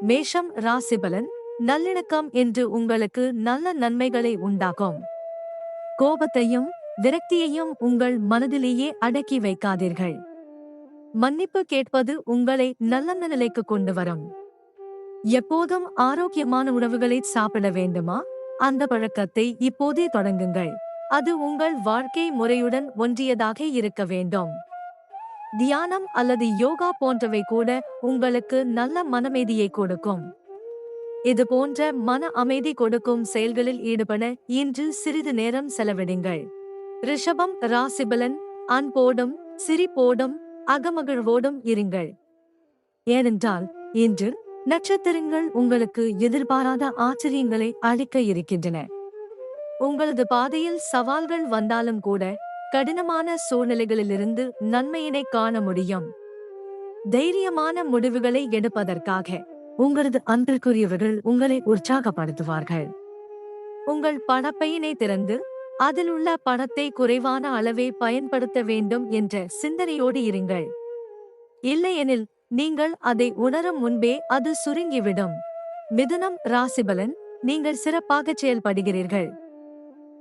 மேஷம் ராசிபலன் நல்லிணக்கம் என்று உங்களுக்கு நல்ல நன்மைகளை உண்டாகும் கோபத்தையும் விரக்தியையும் உங்கள் மனதிலேயே அடக்கி வைக்காதீர்கள். மன்னிப்பு கேட்பது உங்களை நல்ல நிலைக்கு கொண்டு வரும். எப்போதும் ஆரோக்கியமான உணவுகளை சாப்பிட வேண்டுமா? அந்த பழக்கத்தை இப்போதே தொடங்குங்கள். அது உங்கள் வாழ்க்கை முறையுடன் ஒன்றியதாக இருக்க வேண்டும். தியானம் அல்லது யோகா போன்றவை கூட உங்களுக்கு நல்ல மனமேதியை கொடுக்கும். இது போன்ற மன அமைதி கொடுக்கும் செயல்களில் ஈடுபட இன்று சிறிது நேரம் செலவிடுங்கள். ரிஷபம் ராசிபலன் அன்போடும் சிரிப்போடும் அகமகிழ்வோடும் இருங்கள். ஏனென்றால் இன்று நட்சத்திரங்கள் உங்களுக்கு எதிர்பாராத ஆச்சரியங்களை அளிக்க இருக்கின்றன. உங்களது பாதையில் சவால்கள் வந்தாலும் கூட கடினமான சூழ்நிலைகளிலிருந்து நன்மையினை காண முடியும். தைரியமான முடிவுகளை எடுப்பதற்காக உங்களது அன்பிற்குரியவர்கள் உங்களை உற்சாகப்படுத்துவார்கள். உங்கள் பணப்பையினை திறந்து அதில் உள்ள பணத்தை குறைவான அளவே பயன்படுத்த வேண்டும் என்ற சிந்தனையோடு இருங்கள். இல்லையெனில் நீங்கள் அதை உணரும் முன்பே அது சுருங்கிவிடும். மிதுனம் ராசிபலன் நீங்கள் சிறப்பாக செயல்படுகிறீர்கள்.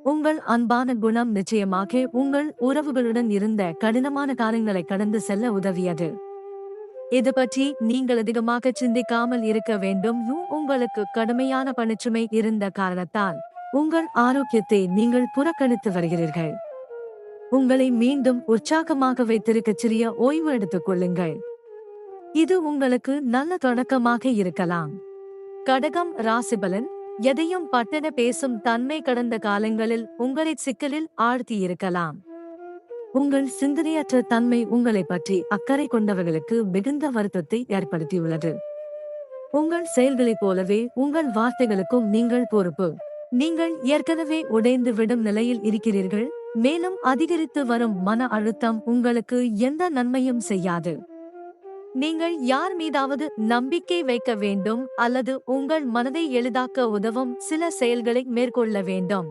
உங்கள் அன்பான குணம் நிச்சயமாக உங்கள் உறவுகளுடன் இருந்த கடினமான காலங்களை கடந்து செல்ல உதவியது. இது பற்றி நீங்கள் அதிகமாக சிந்திக்காமல் இருக்க வேண்டும். உங்களுக்கு கடுமையான பணிச்சுமை இருந்த காரணத்தால் உங்கள் ஆரோக்கியத்தை நீங்கள் புறக்கணித்து வருகிறீர்கள். உங்களை மீண்டும் உற்சாகமாக வைத்திருக்க சிறிய ஓய்வு எடுத்துக் கொள்ளுங்கள். இது உங்களுக்கு நல்ல தொடக்கமாக இருக்கலாம். கடகம் ராசிபலன் எதையும் பட்டன பேசும் தன்மை கடந்த காலங்களில் உங்களை சிக்கலில் ஆழ்த்தி இருக்கலாம் உங்கள் சிந்தனையற்ற தன்மை உங்களை பற்றி அக்கறை கொண்டவர்களுக்கு மிகுந்த வருத்தத்தை ஏற்படுத்தியுள்ளது. உங்கள் செயல்களைப் போலவே உங்கள் வார்த்தைகளுக்கும் நீங்கள் பொறுப்பு. நீங்கள் ஏற்கனவே உடைந்து விடும் நிலையில் இருக்கிறீர்கள் மேலும் அதிகரித்து வரும் மன அழுத்தம் உங்களுக்கு எந்த நன்மையும் செய்யாது. நீங்கள் யார் மீதாவது நம்பிக்கை வைக்க வேண்டும் அல்லது உங்கள் மனதை எளிதாக்க உதவும் சில செயல்களை மேற்கொள்ள வேண்டும்.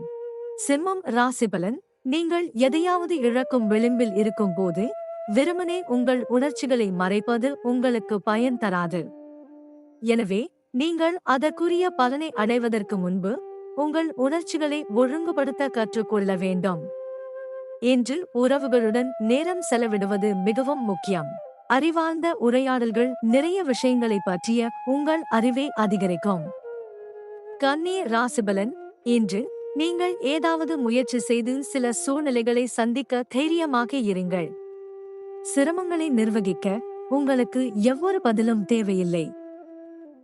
சிம்மம் ராசிபலன் நீங்கள் எதையாவது இழக்கும் விளிம்பில் இருக்கும் போது வெறுமனே உங்கள் உணர்ச்சிகளை மறைப்பது உங்களுக்கு பயன் தராது. எனவே நீங்கள் அதற்குரிய பலனை அடைவதற்கு முன்பு உங்கள் உணர்ச்சிகளை ஒழுங்குபடுத்த கற்றுக்கொள்ள வேண்டும். இன்று உறவுகளுடன் நேரம் செலவிடுவது மிகவும் முக்கியம். அறிவார்ந்த உரையாடல்கள் நிறைய விஷயங்களை பற்றிய உங்கள் அறிவை அதிகரிக்கும். கன்னி ராசிபலன் இன்று நீங்கள் ஏதாவது முயற்சி செய்து சில சூழ்நிலைகளை சந்திக்க தைரியமாக இருங்கள். சிரமங்களை நிர்வகிக்க உங்களுக்கு எவ்வொரு பதிலும் தேவையில்லை.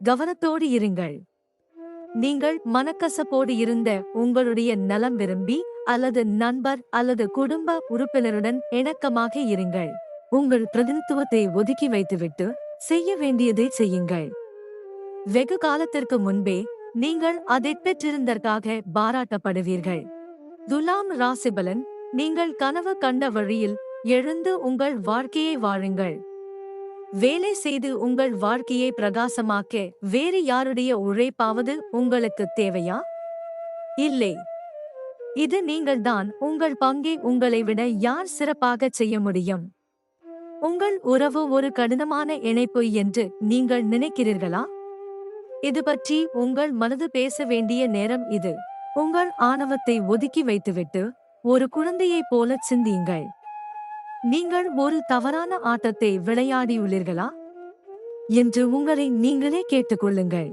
கவனத்தோடு இருங்கள். நீங்கள் மனக்கசப்போடு இருந்த உங்களுடைய நலம் விரும்பி அல்லது நண்பர் அல்லது குடும்ப உறுப்பினருடன் இணக்கமாக இருங்கள். உங்கள் பிரதிநித்துவத்தை ஒதுக்கி வைத்துவிட்டு செய்ய வேண்டியதை செய்யுங்கள். வெகு காலத்திற்கு முன்பே நீங்கள் அதை பெற்றிருந்தற்காக பாராட்டப்படுவீர்கள். துலாம் ராசிபலன் நீங்கள் கனவு கண்ட வழியில் எழுந்து உங்கள் வாழ்க்கையை வாழுங்கள். வேலை செய்து உங்கள் வாழ்க்கையை பிரகாசமாக்க வேறு யாருடைய உழைப்பாவது உங்களுக்கு தேவையா? இல்லை. இது நீங்கள்தான் உங்கள் பங்கை உங்களை விட யார் சிறப்பாக செய்ய முடியும்? உங்கள் உறவு ஒரு கடினமான இணைப்பு என்று நீங்கள் நினைக்கிறீர்களா? இது பற்றி உங்கள் மனது பேச வேண்டிய நேரம் இது. உங்கள் ஆணவத்தை ஒதுக்கி வைத்துவிட்டு ஒரு குழந்தையைப் போல சிந்தியுங்கள். நீங்கள் ஒரு தவறான ஆட்டத்தை விளையாடியுள்ளீர்களா? என்று உங்களை நீங்களே கேட்டுக்கொள்ளுங்கள்.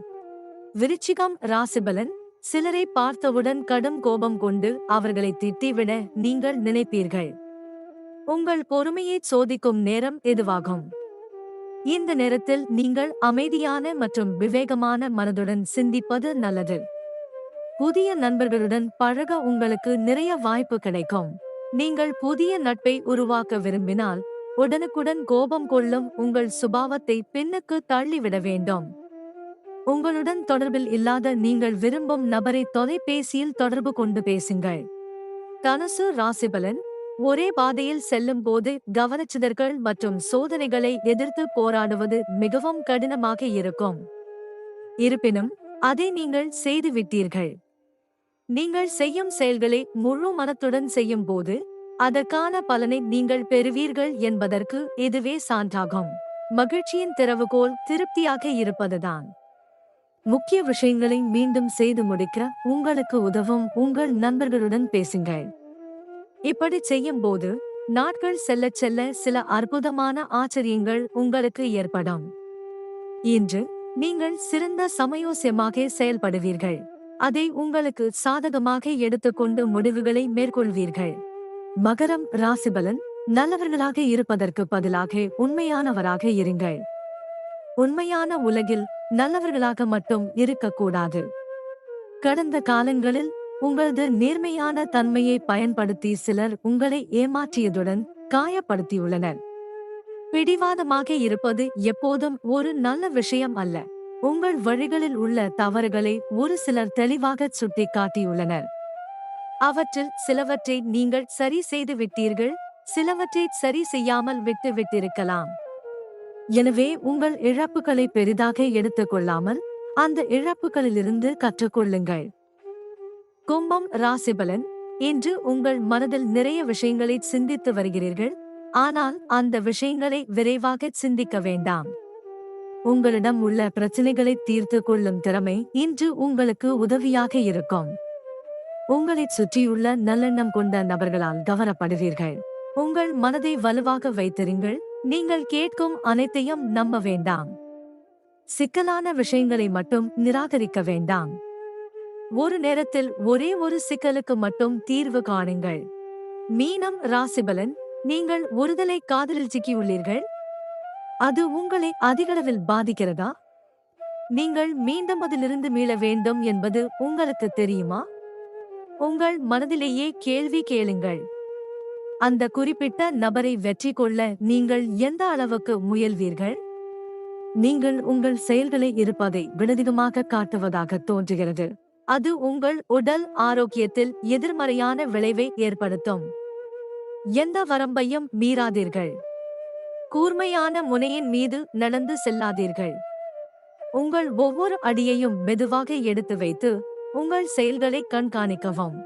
விருச்சிகம் ராசிபலன் சிலரை பார்த்தவுடன் கடும் கோபம் கொண்டு அவர்களை திட்டிவிட நீங்கள் நினைப்பீர்கள். உங்கள் பொறுமையை சோதிக்கும் நேரம் இதுவாகும் இந்த நேரத்தில் நீங்கள் அமைதியான மற்றும் விவேகமான மனதுடன் சிந்திப்பது நல்லது. புதிய நண்பர்களுடன் பழக உங்களுக்கு நிறைய வாய்ப்பு கிடைக்கும். நீங்கள் புதிய நட்பை உருவாக்க விரும்பினால் உடனுக்குடன் கோபம் கொள்ளும் உங்கள் சுபாவத்தை பின்னுக்கு தள்ளிவிட வேண்டும். உங்களுடன் தொடர்பில் இல்லாத நீங்கள் விரும்பும் நபரை தொலைபேசியில் தொடர்பு கொண்டு பேசுங்கள். தனுசு ராசிபலன் ஒரே பாதையில் செல்லும் போது கவனச்சிதறல் மற்றும் சோதனைகளை எதிர்த்து போராடுவது மிகவும் கடினமாக இருக்கும். இருப்பினும் அதை நீங்கள் செய்துவிட்டீர்கள். நீங்கள் செய்யும் செயல்களை முழு மனத்துடன் செய்யும் போது அதற்கான பலனை நீங்கள் பெறுவீர்கள் என்பதற்கு இதுவே சான்றாகும். மகிழ்ச்சியின் திறவுகோல் திருப்தியாக இருப்பதுதான். முக்கிய விஷயங்களை மீண்டும் செய்து முடிக்க உங்களுக்கு உதவும் உங்கள் நண்பர்களுடன் பேசுங்கள். இப்படி செய்யும் போது நாட்கள் செல்லச் செல்ல சில அற்புதமான ஆச்சரியங்கள் உங்களுக்கு ஏற்படும். இன்று நீங்கள் சிறந்த சமயோசியமாக செயல்படுவீர்கள். அதை உங்களுக்கு சாதகமாக எடுத்துக்கொண்டு முடிவுகளை மேற்கொள்வீர்கள். மகரம் ராசிபலன் நல்லவர்களாக இருப்பதற்கு பதிலாக உண்மையானவராக இருங்கள். உண்மையான உலகில் நல்லவர்களாக மட்டும் இருக்கக்கூடாது. கடந்த காலங்களில் உங்களது நேர்மையான தன்மையை பயன்படுத்தி சிலர் உங்களை ஏமாற்றியதுடன் காயப்படுத்தியுள்ளனர். பிடிவாதமாக இருப்பது எப்போதும் ஒரு நல்ல விஷயம் அல்ல. உங்கள் வழிகளில் உள்ள தவறுகளை ஒரு சிலர் தெளிவாக சுட்டிக்காட்டியுள்ளனர். அவற்றில் சிலவற்றை நீங்கள் சரி செய்து விட்டீர்கள் சிலவற்றை சரி செய்யாமல் விட்டு விட்டிருக்கலாம். எனவே உங்கள் இழப்புகளை பெரிதாக எடுத்துக்கொள்ளாமல் அந்த இழப்புகளிலிருந்து கற்றுக்கொள்ளுங்கள். கும்பம் ராசிபலன். இன்று உங்கள் மனதில் நிறைய விஷயங்களை சிந்தித்து வருகிறீர்கள். ஆனால் அந்த விஷயங்களை விரைவாக சிந்திக்க வேண்டாம். உங்களிடம் உள்ள பிரச்சனைகளை தீர்த்து கொள்ளும் திறமை இன்று உங்களுக்கு உதவியாக இருக்கும். உங்களை சுற்றியுள்ள நல்லெண்ணம் கொண்ட நபர்களால் கவரப்படுவீர்கள். உங்கள் மனதை வலுவாக வைத்திருங்கள். நீங்கள் கேட்கும் அனைத்தையும் நம்ப வேண்டாம். சிக்கலான விஷயங்களை மட்டும் நிராகரிக்க வேண்டாம். ஒரு நேரத்தில் ஒரே ஒரு சிக்கலுக்கு மட்டும் தீர்வு காணுங்கள். மீனம் ராசிபலன் நீங்கள் ஒருதலை காதலில் சிக்கியுள்ளீர்கள்? அது உங்களை அதிகளவில் பாதிக்கிறதா? நீங்கள் மீண்டும் அதிலிருந்து மீள வேண்டும் என்பது உங்களுக்கு தெரியுமா? உங்கள் மனதிலேயே கேள்வி கேளுங்கள். அந்த குறிப்பிட்ட நபரை வெற்றி கொள்ள நீங்கள் எந்த அளவுக்கு முயல்வீர்கள்? நீங்கள் உங்கள் செயல்களை இருப்பதை வினதிகமாக காட்டுவதாக தோன்றுகிறது. அது உங்கள் உடல் ஆரோக்கியத்தில் எதிர்மறையான விளைவை ஏற்படுத்தும். எந்த வரம்பையும் மீறாதீர்கள். கூர்மையான முனையின் மீது நடந்து செல்லாதீர்கள். உங்கள் ஒவ்வொரு அடியையும் மெதுவாக எடுத்து வைத்து உங்கள் செயல்களை கண்காணிக்கவும்.